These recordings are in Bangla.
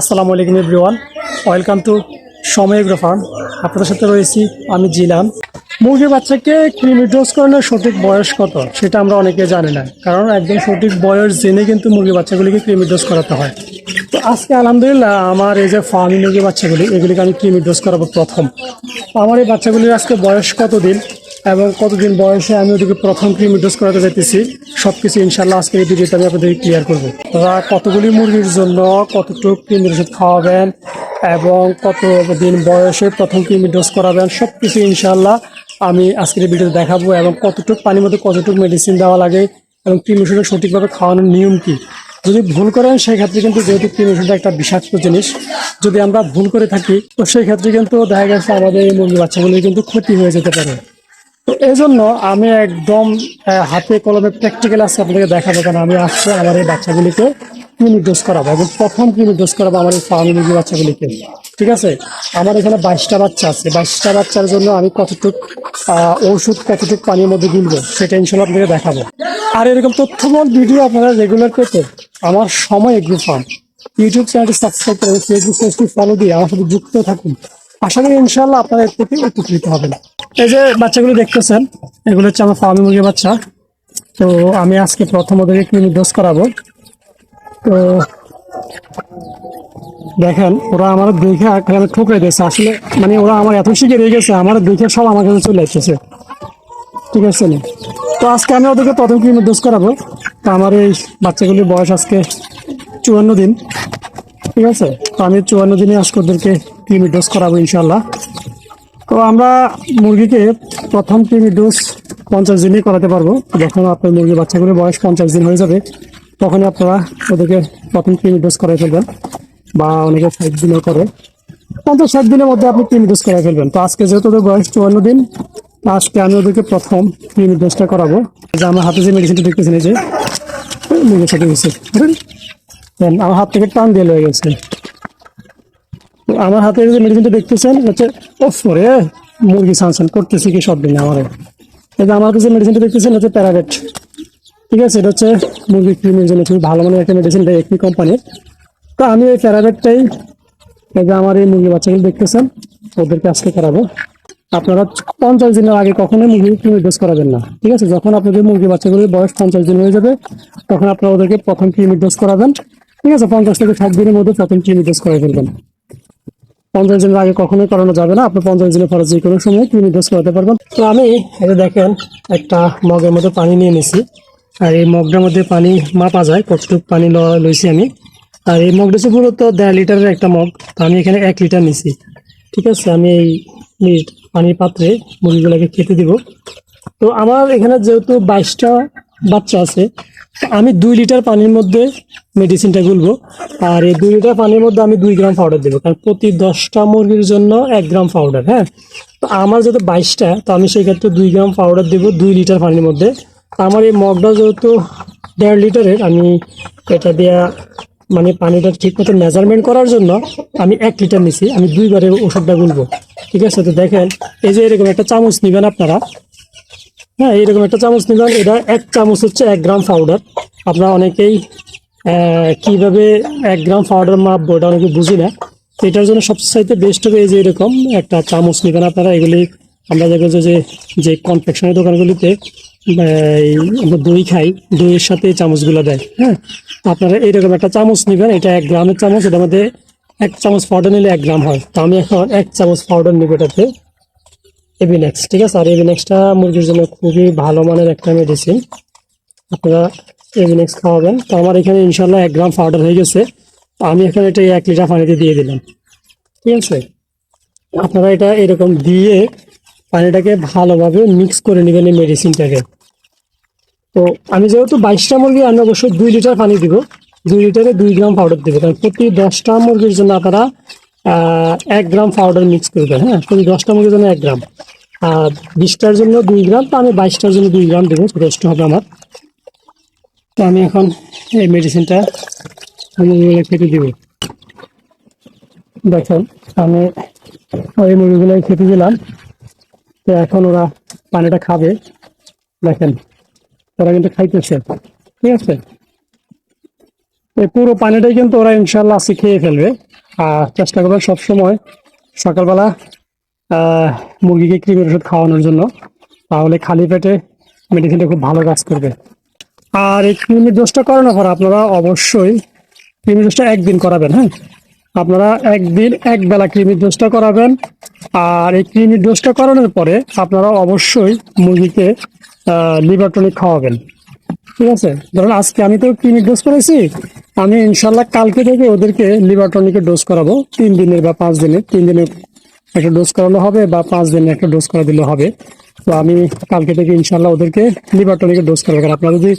আসসালামু আলাইকুম everyone. Welcome to Somoy agro farm আপনাদের সাথে রয়েছি আমি জিলাম মুরগির বাচ্চাকে ক্রিমি ডোজ করানোর সঠিক বয়স কত? সেটা আমরা অনেকে জানি না। কারণ একদম সঠিক বয়স জেনে কিন্তু মুরগির বাচ্চাগুলিকে ক্রিমি ডোজ করাতে হয়। তো আজকে আলহামদুলিল্লাহ আমার এই যে ফার্মি মুরগির বাচ্চাগুলি, এগুলিকে আমি ক্রিমি ডোজ করাবো প্রথম। আমার এই বাচ্চাগুলির আজকে বয়স কতদিন? এবং কতদিন বয়সে আমি ওদেরকে প্রথম ক্রিম ডোজ করাতে যেতেছি সব কিছু ইনশাল্লাহ আজকে এই ভিডিওতে আমি আপনাদের ক্লিয়ার করব। তারা কতগুলি মুরগির জন্য কতটুকু ক্রিম ওষুধ খাওয়াবেন এবং কত দিন বয়সে প্রথম ক্রিম ডোজ করাবেন সব কিছু ইনশাল্লাহ আমি আজকের ভিডিওতে দেখাবো এবং কতটুকু পানির মধ্যে কতটুকু মেডিসিন দেওয়া লাগে এবং ক্রিমি ওষুধের সঠিকভাবে খাওয়ানোর নিয়ম কি। যদি ভুল করেন সেই ক্ষেত্রে কিন্তু যেহেতু ক্রিমি ওষুধটা একটা বিষাক্ত জিনিস, যদি আমরা ভুল করে থাকি, তো সেই ক্ষেত্রে কিন্তু দেখা গেছে আমাদের এই মুরগি বাচ্চাগুলির কিন্তু ক্ষতি হয়ে যেতে পারে। তো এই জন্য আমি একদম হাতে কলমে প্র্যাকটিক্যাল আজকে আপনাকে দেখাবো কারণ আমি আজকে আমার এই বাচ্চাগুলিকে ক্লিনিক ডোজ করাবো। এবং প্রথম ক্লিনিক ডোজ করাবো আমার এই ফার্মি মুরগি বাচ্চাগুলিকে। ঠিক আছে? আমার এখানে বাইশটা বাচ্চা আছে। বাইশটা বাচ্চার জন্য আমি কতটুক ওষুধ, কতটুক পানির মধ্যে গিলবো সেটা ইনশাল্লাহ আপনাকে দেখাবো। আর এরকম তথ্যবল ভিডিও আপনারা রেগুলার পেতে আমার সময় এগ্রো ফার্ম। ইউটিউব চ্যানেলটি সাবস্ক্রাইব করে ফেসবুক পেজটি ফলো দিয়ে আমার সাথে যুক্ত থাকুন। আশা করি ইনশাল্লাহ আপনারা এর থেকে উপকৃত হবেন। এই যে বাচ্চাগুলো দেখতেছেন, এগুলো হচ্ছে আমার ফার্মি মুরগির বাচ্চা। তো আমি আজকে প্রথম ওদেরকে ক্লিনিক ডোজ করাবো। তো দেখেন, ওরা আমার দেখে আমি ঠোকরে দিয়েছে। আসলে মানে ওরা আমার এত শিখে রয়ে গেছে, আমার দেখে সব আমার কাছে চলে আসছে ঠিক আছে? তো আজকে আমি ওদেরকে প্রথম ক্লিনিক ডোজ করাবো? তো আমার এই বাচ্চাগুলির বয়স আজকে চুয়ান্ন দিন। ঠিক আছে? তো আমি চুয়ান্ন দিনে আজকে ওদেরকে ক্রিমি ডোজ করাবো ইনশাল্লাহ তো আমরা মুরগিকে প্রথম ক্রিমি ডোজ পঞ্চাশ দিনে করাতে পারব। যখন আপনার মুরগির বাচ্চাগুলোর বয়স পঞ্চাশ দিন হয়ে যাবে, তখনই আপনারা ওদেরকে প্রথম ক্রিমি ডোজ করাই ফেলবেন বা অনেকে ষাট দিনও করে। পঞ্চাশ ষাট দিনের মধ্যে আপনি ক্রিমি ডোজ করাই ফেলবেন। তো আজকে যেহেতু ওদের বয়স চুয়ান্ন দিন আজকে আমি ওদেরকে প্রথম ক্রিমি ডোজটা করাবো। যে আমার হাতে যে মেডিসিনটা দেখতেছেন, এই যে মুরগির আমার হাত থেকে টান দিয়ে লয়ে গেছে। আমার হাতে যে মেডিসিনটা দেখতেছেন, হচ্ছে ওফ রে মুরগি সানসান করতেছি কি সব দিন আমার। যে আমার যে মেডিসিনটা দেখতেছেন, হচ্ছে প্যারাবেট ঠিক আছে, এটা হচ্ছে মুরগি ক্রিমের জন্য খুবই ভালো মানের একটা মেডিসিন এটা একটি কোম্পানির তো আমি এই প্যারাবেটটাই এই যে আমার এই মুরগি বাচ্চাগুলো দেখতেছেন, ওদেরকে আজকে করাবো। আপনারা পঞ্চাশ দিনের আগে কখনোই মুরগি ক্রিমি ডোজ করাবেন না। ঠিক আছে, যখন আপনাদের মুরগি বাচ্চাগুলোর বয়স পঞ্চাশ দিন হয়ে যাবে, তখন আপনারা ওদেরকে প্রথম ক্রিমি ডোজ করাবেন। ঠিক আছে, পঞ্চাশ থেকে ষাট দিনের মধ্যে প্রথম ক্রিমি ডোজ করাই ফেলবেন। পঞ্চাশ দিনের আগে কখনোই করানো যাবে না। আপনি পঞ্চাশ দিনের পরে যে কোনো সময় ক্রিমি ডোজ করাতে পারবেন। তো আমি এটা দেখেন, একটা মগের মধ্যে পানি নিয়ে নিছি। আর এই মগটার মধ্যে পানি মাপা যায়, কতটুকু পানি লইছি আমি। আর এই মগটা হচ্ছে মূলত দেড় লিটারের একটা মগ। তো আমি এখানে এক লিটার নিছি। ঠিক আছে, আমি এই পানির পাত্রে মুরগিগুলোকে খেতে দিব। তো আমার এখানে যেহেতু বাইশটা বাচ্চা আছে আমি দুই লিটার পানির মধ্যে মেডিসিনটা গুলবো। আর এই দুই লিটার পানির মধ্যে আমি দুই গ্রাম পাউডার দেবো। কারণ প্রতি দশটা মুরগির জন্য এক গ্রাম পাউডার হ্যাঁ? তো আমার যেহেতু বাইশটা, তো আমি সেই ক্ষেত্রে দুই গ্রাম পাউডার দেবো দুই লিটার পানির মধ্যে। আমার এই মগটা যেহেতু দেড় লিটারের, আমি এটা দেয়া মানে পানিটা ঠিক মতো মেজারমেন্ট করার জন্য আমি এক লিটার নিছি। আমি দুইবারে ওষুধটা গুলবো। ঠিক আছে? তো দেখেন, এই যে এরকম একটা চামচ নেবেন আপনারা। হ্যাঁ এরকম একটা চামচ নিলাম। এটা এক চামচ হচ্ছে এক গ্রাম পাউডার আপনারা অনেকেই কীভাবে এক গ্রাম পাউডার মাপবো এটা অনেকে বুঝি না। এটার জন্য সবচাইতে বেস্ট হবে এই যে এরকম একটা চামচ নেবেন আপনারা। এগুলি আমরা দেখব যে যে কনফেকশনের দোকানগুলিতে আমরা দই খাই, দইয়ের সাথে চামচগুলো দেয়। হ্যাঁ আপনারা এইরকম একটা চামচ নেবেন। এটা এক গ্রামের চামচ, এটার মধ্যে এক চামচ পাউডার নিলে এক গ্রাম হয়। তো আমি এখন এক চামচ পাউডার নেব এটাতে। এভিনেক্স ঠিক আছে? আর এভিনেক্সটা মুরগির জন্য খুবই ভালো মানের একটা মেডিসিন আপনারা এভিনেক্স খাওয়াবেন। তো আমার এখানে ইনশাল্লাহ এক গ্রাম পাউডার হয়ে গেছে। আমি এখন এটা এক লিটার পানিতে দিয়ে দিলাম। ঠিক আছে? আপনারা এটা এরকম দিয়ে পানিটাকে ভালোভাবে মিক্স করে নেবেন এই মেডিসিনটাকে তো আমি যেহেতু বাইশটা মুরগি, আমি অবশ্যই দুই লিটার পানি দিব। দুই লিটারে দুই গ্রাম পাউডার দেবো। কারণ প্রতি দশটা মুরগির জন্য আপনারা এক গ্রাম পাউডার মিক্স করবেন হ্যাঁ? প্রতি দশটা মুরগির জন্য এক গ্রাম। আর বিশটার জন্য দুই গ্রাম, তো আমি বাইশটার জন্য দুই গ্রাম দেবো, যথেষ্ট হবে আমার। তো আমি এখন এই মেডিসিনটা মুরগিগুলো খেতে দিব। দেখেন, আমি ওই মুরগিগুলো খেতে দিলাম। তো এখন ওরা পানিটা খাবে। দেখেন, ওরা কিন্তু খাইতেছে। ঠিক আছে? এই পুরো পানিটাই কিন্তু ওরা ইনশাল্লাহ আজকে খেয়ে ফেলবে। আর চেষ্টা করবেন সবসময় সকালবেলা মুরগিকে ক্রিমের ওষুধ খাওয়ানোর জন্য। তাহলে খালি পেটে মেডিসিনটা খুব ভালো কাজ করবে। আর এই ক্রিমির ডোজটা করানোর পর আপনারা অবশ্যই ক্রিমির ডোজটা একদিন করাবেন হ্যাঁ? আপনারা একদিন এক বেলা ক্রিমির ডোজটা করাবেন। আর এই ক্রিমির ডোজটা করানোর পরে আপনারা অবশ্যই মুরগিকে লিভার টনিক খাওয়াবেন। ঠিক আছে? ধরুন আজকে আমি তো ক্লিনিক ডোজ করেছি আমি ইনশাল্লাহ কালকে থেকে ওদেরকে লিভার টনিকের ডোজ করাবো। তিন দিনের বা পাঁচ দিনের। তিন দিনের একটা ডোজ করানো হবে বা পাঁচ দিনে একটা ডোজ করা দিলে হবে। তো আমি কালকে থেকে ইনশাল্লাহ ওদেরকে লিভার টনিকের ডোজ করাবো। কারণ আপনারা যদি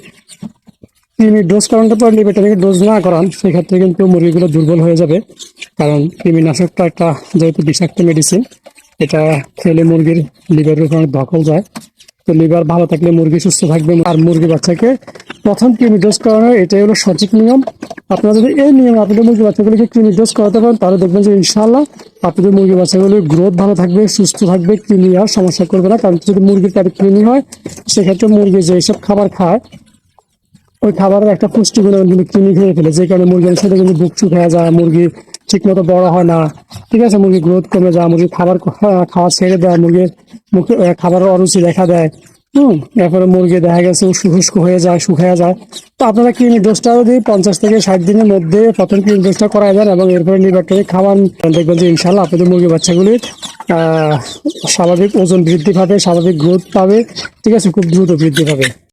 ক্রিমির ডোজ করানোর পর লিভার টনিকের ডোজ না করান, সেক্ষেত্রে কিন্তু মুরগিগুলো দুর্বল হয়ে যাবে। কারণ কৃমিনাশকটা একটা যেহেতু বিষাক্ত মেডিসিন এটা খেলে মুরগির লিভারের উপর দখল যায়। তো লিভার ভালো থাকলে মুরগি সুস্থ থাকবে আর মুরগি বাচ্চাকে প্রথম কৃমি ডোজ করানো এটাই হলো সঠিক নিয়ম। আপনারা যদি এই নিয়ম আপনাদের মুরগি বাচ্চাগুলিকে কৃমি ডোজ করাতে পারেন, তাহলে দেখবেন যে ইনশাল্লাহ আপনাদের মুরগি বাচ্চাগুলির গ্রোথ ভালো থাকবে, সুস্থ থাকবে কৃমি আর সমস্যা করবে না। কারণ যদি মুরগির পেটে কৃমি হয়, সেক্ষেত্রে মুরগি যেসব খাবার খায়, ওই খাবারের একটা পুষ্টিগুণ কিন্তু কৃমি খেয়ে ফেলে। যে কারণে মুরগির সাথে কিন্তু বুক হয়ে যায়, মুরগি ঠিক মতো বড় হয় না। ঠিক আছে মুরগি গ্রোথ কমে যায়, মুরগির খাবার খাওয়া ছেড়ে দেয়, মুরগির মুখে খাবারের অরুচি দেখা দেয়। হুম, এরপরে মুরগি দেখা গেছে, শুষ্ক হয়ে যায়, শুকিয়ে যায়। তো আপনারা ক্লিনিক ডোজটা যদি পঞ্চাশ থেকে ষাট দিনের মধ্যে প্রথম ক্লিনিক ডোজটা করা যান এবং এরপরে লিভারটাকে খাওয়ান, দেখবেন যে ইনশাল্লাহ আপনাদের মুরগি বাচ্চাগুলির স্বাভাবিক ওজন বৃদ্ধি পাবে, স্বাভাবিক গ্রোথ পাবে। ঠিক আছে, খুব দ্রুত বৃদ্ধি পাবে।